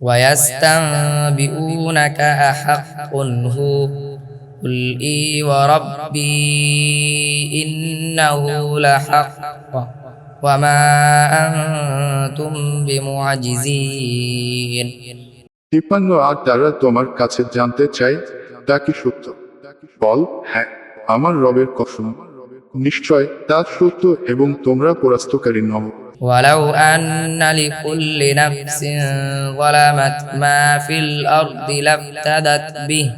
ويستنبئونك أحق هو قل إي وربي إنه لحق وما أنتم بمعجزين তিপ্পান্ন আর তারা তোমার কাছে জানতে চায় তা কি সত্য বল হ্যাঁ আমার রবের কসম নিশ্চয় তা সত্য এবং তোমরা পরাস্তকারী নও ولو أن لكل نفس ظلمت ما في الأرض لافتدت به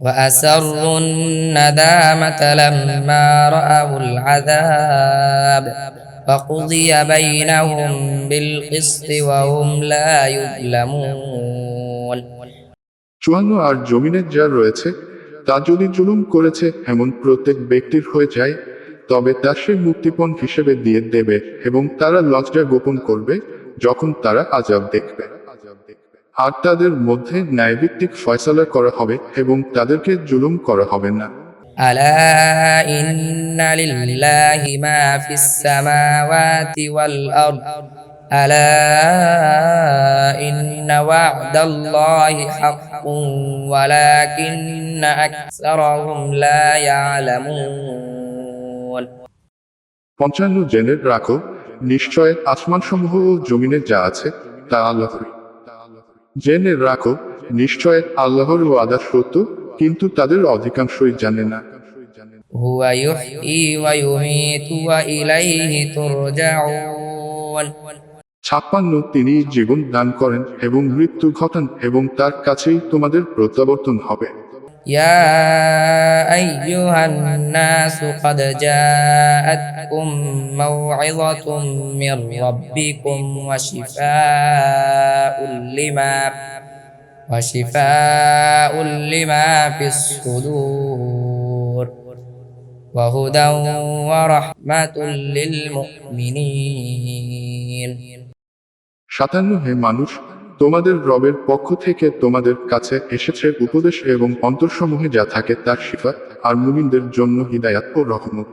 وأسروا الندامة لما رأوا العذاب فقضي بينهم بالقسط وهم لا يظلمون চুয়ান্ন আর জমিনের যা রয়েছে তা যদি জুলুম করেছে এমন প্রত্যেক ব্যক্তির হয়ে যায় তবে তা সে মুক্তিপণ হিসেবে দিয়ে দেবে এবং তারা লজ্জা গোপন করবে যখন তারা আজাব দেখবে আর তাদের মধ্যে ন্যায়ভিত্তিক ফয়সালা করা হবে এবং তাদেরকে জুলুম করা হবে না ألا إن لله ما في السماوات والأرض ألا إن وعد الله حق ولكن أكثرهم لا يعلمون পঞ্চান্ন জেনে রাখো নিশ্চয় আসমানসমূহ ও জমিনে যা আছে তা আল্লাহর জেনে রাখো নিশ্চয় আল্লাহর ওয়াদা সত্য কিন্তু তাদের অধিকাংশই জানে না هو يحيي ويميت وإليه ترجعون ছাপ্পান্ন তিনি জীবন দান করেন এবং মৃত্যু ঘটান এবং তার কাছেই তোমাদের প্রত্যাবর্তন হবে يا أيها الناس قد جاءتكم موعظة من ربكم وشفاء لما وشفاء لما في الصدور وهدى ورحمة للمؤمنين সাতান্ন হে মানুষ তোমাদের রবের পক্ষ থেকে তোমাদের কাছে এসেছে উপদেশ এবং অন্তরসমূহে যা থাকে তার শিফা আর মুমিনদের জন্য হিদায়াত ও রহমত।